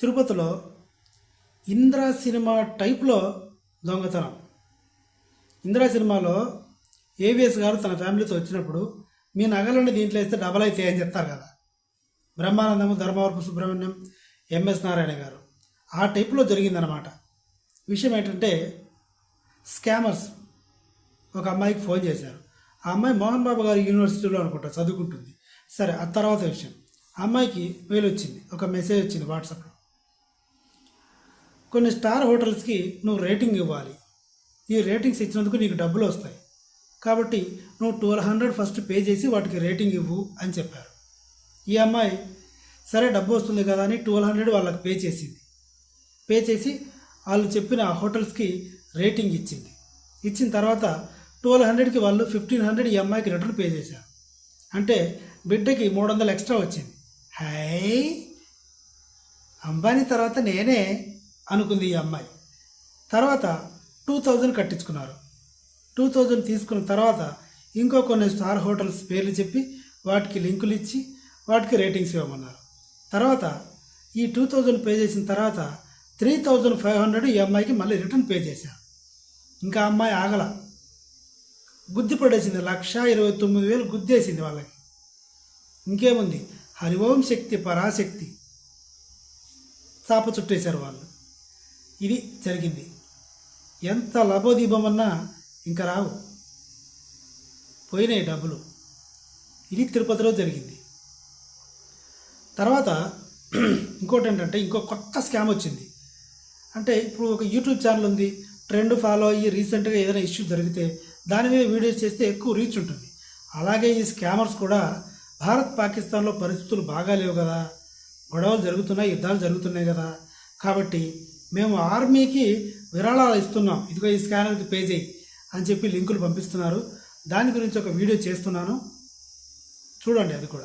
తిరుపతిలో ఇంద్రా సినిమా టైప్లో దొంగతనం. ఇందిరా సినిమాలో ఏవిఎస్ గారు తన ఫ్యామిలీతో వచ్చినప్పుడు మీ నగలని దీంట్లో వేస్తే డబల్ అయితే అని చెప్తారు కదా. బ్రహ్మానందము ధర్మవరపు సుబ్రహ్మణ్యం ఎంఎస్ నారాయణ గారు. ఆ టైప్లో జరిగిందనమాట విషయం ఏంటంటే స్కామర్స్ ఒక అమ్మాయికి ఫోన్ చేశారు. ఆ అమ్మాయి మోహన్ బాబు గారి యూనివర్సిటీలో అనుకుంటా చదువుకుంటుంది. సరే ఆ తర్వాత విషయం. ఆ అమ్మాయికి మెయిల్ వచ్చింది. ఒక మెసేజ్ వచ్చింది వాట్సాప్లో. కొన్ని స్టార్ హోటల్స్కి నువ్వు రేటింగ్ ఇవ్వాలి. ఈ రేటింగ్స్ ఇచ్చినందుకు నీకు డబ్బులు వస్తాయి. కాబట్టి నువ్వు ట్వెల్వ్ హండ్రెడ్ ఫస్ట్ పే చేసి వాటికి రేటింగ్ ఇవ్వు అని చెప్పారు. ఈ అమ్మాయి సరే డబ్బు వస్తుంది కదా అని ట్వెల్వ్ హండ్రెడ్ వాళ్ళకి పే చేసింది. పే చేసి వాళ్ళు చెప్పిన హోటల్స్కి రేటింగ్ ఇచ్చింది. ఇచ్చిన తర్వాత ట్వెల్వ్ హండ్రెడ్కి వాళ్ళు ఫిఫ్టీన్ హండ్రెడ్ ఈ అమ్మాయికి రిటర్న్ పే చేశారు. అంటే బిడ్డకి మూడు వందలు ఎక్స్ట్రా వచ్చింది. హై! అంబానీ తర్వాత నేనే అనుకుంది ఈ అమ్మాయి. తర్వాత టూ థౌజండ్ కట్టించుకున్నారు. టూ థౌజండ్ తీసుకున్న తర్వాత ఇంకో కొన్ని స్టార్ హోటల్స్ పేర్లు చెప్పి వాటికి లింకులు ఇచ్చి వాటికి రేటింగ్స్ ఇవ్వమన్నారు. తర్వాత ఈ టూ థౌజండ్ పే చేసిన తర్వాత త్రీ థౌజండ్ ఫైవ్ హండ్రెడ్ ఈ అమ్మాయికి మళ్ళీ రిటర్న్ పే చేశారు ఇంకా అమ్మాయి ఆగల. గుద్ది పడేసింది లక్ష ఇరవై తొమ్మిది వేలు గుద్దేసింది వాళ్ళకి. ఇంకేముంది? హరి ఓం శక్తి పరాశక్తి. చాప చుట్టేశారు వాళ్ళు. ఇది జరిగింది. ఎంత లభోదీపమన్నా ఇంకా రావు. పోయినాయి డబ్బులు. ఇది తిరుపతిలో జరిగింది. తర్వాత ఇంకోటి ఏంటంటే ఇంకో కొత్త స్కామ్ వచ్చింది. అంటే ఇప్పుడు ఒక యూట్యూబ్ ఛానల్ ఉంది. ట్రెండ్ ఫాలో అయ్యి రీసెంట్గా ఏదైనా ఇష్యూ జరిగితే దాని మీద వీడియోస్ చేస్తే ఎక్కువ రీచ్ ఉంటుంది. అలాగే ఈ స్కామర్స్ కూడా భారత్ పాకిస్తాన్లో పరిస్థితులు బాగా లేవు కదా. గొడవలు జరుగుతున్నాయి యుద్ధాలు జరుగుతున్నాయి కదా. కాబట్టి మేము ఆర్మీకి విరాళాలు ఇస్తున్నాం. ఇదిగో ఈ స్కానర్కి పే చేయి అని చెప్పి లింకులు పంపిస్తున్నారు. దాని గురించి ఒక వీడియో చేస్తున్నాను. చూడండి అది కూడా.